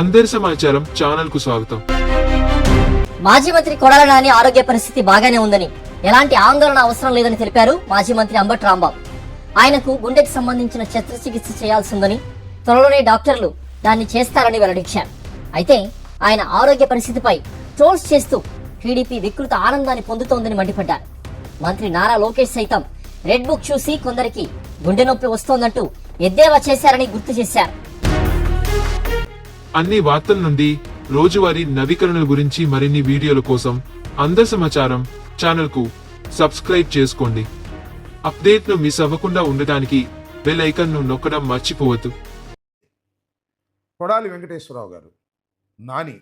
అందరి సమాచారం ఛానల్కు స్వాగతం. మాజీ మంత్రి కొడాల నాని ఆరోగ్య పరిస్థితి బాగానే ఉందని ఎలాంటి ఆందోళన అవసరం లేదని తెలిపారు మాజీ మంత్రి అంబటి రాంబాబు. ఆయనకు గుండెకి సంబంధించిన శస్త్రచికిత్స చేయాల్సి ఉందని త్వరలోనే డాక్టర్లు దాన్ని చేస్తారని వెల్లడించారు. అయితే ఆయన ఆరోగ్య పరిస్థితిపై ట్రోల్స్ చేస్తూ టీడీపీ వికృత ఆనందాన్ని పొందుతోందని మండిపడ్డారు. మంత్రి నారా లోకేష్ సైతం రెడ్ బుక్ చూసి కొందరికి గుండె నొప్పి వస్తోందంటూ ఎద్దేవా చేశారని గుర్తు చేశారు. అన్ని వార్తల నుండి రోజువారీ నవీకరణల గురించి మరిన్ని వీడియోల కోసం అందరి సమాచారం ఛానల్కు సబ్స్క్రైబ్ చేసుకోండి. అప్డేట్ను మిస్ అవ్వకుండా ఉండటానికి బెల్ ఐకన్ను నొక్కడం మర్చిపోవద్దు. కొడాలి వెంకటేశ్వరరావు గారు నాని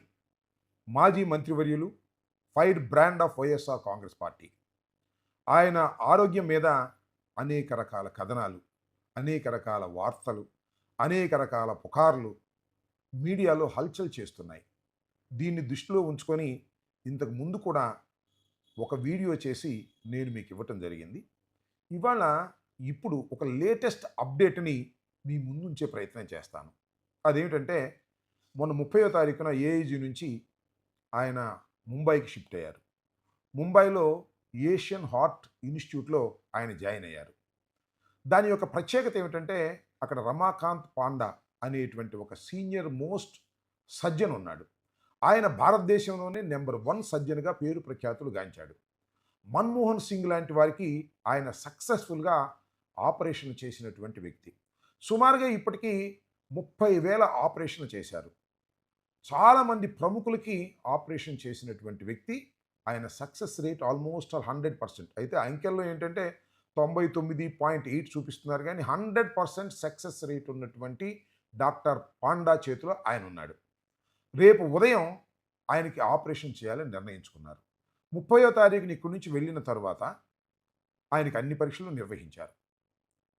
మాజీ మంత్రివర్యులు fire brand of YSR Congress party. ఆయన ఆరోగ్యం మీద అనేక రకాల కథనాలు అనేక రకాల వార్తలు అనేక రకాల పుకార్లు మీడియాలో హల్చల్ చేస్తున్నాయి. దీన్ని దృష్టిలో ఉంచుకొని ఇంతకు ముందు కూడా ఒక వీడియో చేసి నేను మీకు ఇవ్వటం జరిగింది. ఇవాళ ఇప్పుడు ఒక లేటెస్ట్ అప్డేట్ని మీ ముందుంచే ప్రయత్నం చేస్తాను. అదేమిటంటే మొన్న ముప్పయో తారీఖున ఏఐజీ నుంచి ఆయన ముంబైకి షిఫ్ట్ అయ్యారు. ముంబైలో ఏషియన్ హార్ట్ ఇన్స్టిట్యూట్లో ఆయన జాయిన్ అయ్యారు. దాని యొక్క ప్రత్యేకత ఏమిటంటే అక్కడ రమాకాంత్ పాండా అనేటువంటి ఒక సీనియర్ మోస్ట్ సజ్జన్ ఉన్నాడు. ఆయన భారతదేశంలోనే నెంబర్ వన్ సర్జన్గా పేరు ప్రఖ్యాతులు గాంచాడు. మన్మోహన్ సింగ్ లాంటి వారికి ఆయన సక్సెస్ఫుల్గా ఆపరేషన్ చేసినటువంటి వ్యక్తి. సుమారుగా ఇప్పటికీ ముప్పై వేల ఆపరేషన్ చేశారు. చాలామంది ప్రముఖులకి ఆపరేషన్ చేసినటువంటి వ్యక్తి ఆయన success rate almost all hundred percent. అయితే అంకెల్లో ఏంటంటే తొంభై తొమ్మిది పాయింట్ ఎయిట్ చూపిస్తున్నారు కానీ హండ్రెడ్ పర్సెంట్ సక్సెస్ రేట్ ఉన్నటువంటి డాక్టర్ పాండా చేతిలో ఆయన ఉన్నాడు. రేపు ఉదయం ఆయనకి ఆపరేషన్ చేయాలని నిర్ణయించుకున్నారు. ముప్పయో తారీఖున ఇక్కడి నుంచి వెళ్ళిన తర్వాత ఆయనకి అన్ని పరీక్షలు నిర్వహించారు.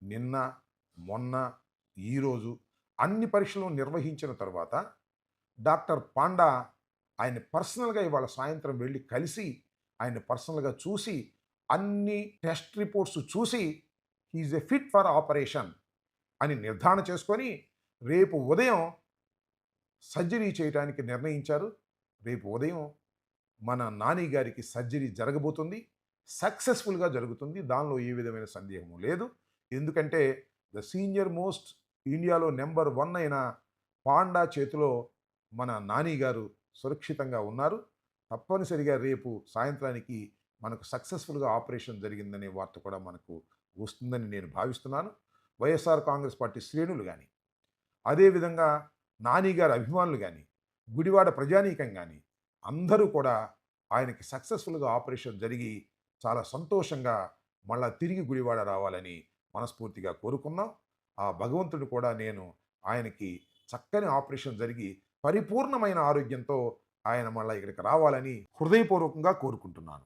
నిన్న మొన్న ఈరోజు అన్ని పరీక్షలు నిర్వహించిన తర్వాత డాక్టర్ పాండా ఆయన పర్సనల్గా ఇవాళ సాయంత్రం వెళ్ళి కలిసి ఆయన పర్సనల్గా చూసి అన్ని టెస్ట్ రిపోర్ట్స్ చూసి he's a fit for operation అని నిర్ధారణ చేసుకొని రేపు ఉదయం సర్జరీ చేయడానికి నిర్ణయించారు. రేపు ఉదయం మన నాని గారికి సర్జరీ జరగబోతుంది. సక్సెస్ఫుల్గా జరుగుతుంది. దానిలో ఏ విధమైన సందేహము లేదు. ఎందుకంటే ద సీనియర్ మోస్ట్ ఇండియాలో నెంబర్ వన్ అయిన పాండా చేతిలో మన నాని గారు సురక్షితంగా ఉన్నారు. తప్పనిసరిగా రేపు సాయంత్రానికి మనకు సక్సెస్ఫుల్గా ఆపరేషన్ జరిగిందనే వార్త కూడా మనకు వస్తుందని నేను భావిస్తున్నాను. వైఎస్ఆర్ కాంగ్రెస్ పార్టీ శ్రేణులు కానీ అదేవిధంగా నానిగారి అభిమానులు కానీ గుడివాడ ప్రజానీకం కానీ అందరూ కూడా ఆయనకి సక్సెస్ఫుల్గా ఆపరేషన్ జరిగి చాలా సంతోషంగా మళ్ళా తిరిగి గుడివాడ రావాలని మనస్ఫూర్తిగా కోరుకున్నాం. ఆ భగవంతుడు కూడా నేను ఆయనకి చక్కని ఆపరేషన్ జరిగి పరిపూర్ణమైన ఆరోగ్యంతో ఆయన మళ్ళీ ఇక్కడికి రావాలని హృదయపూర్వకంగా కోరుకుంటున్నాను.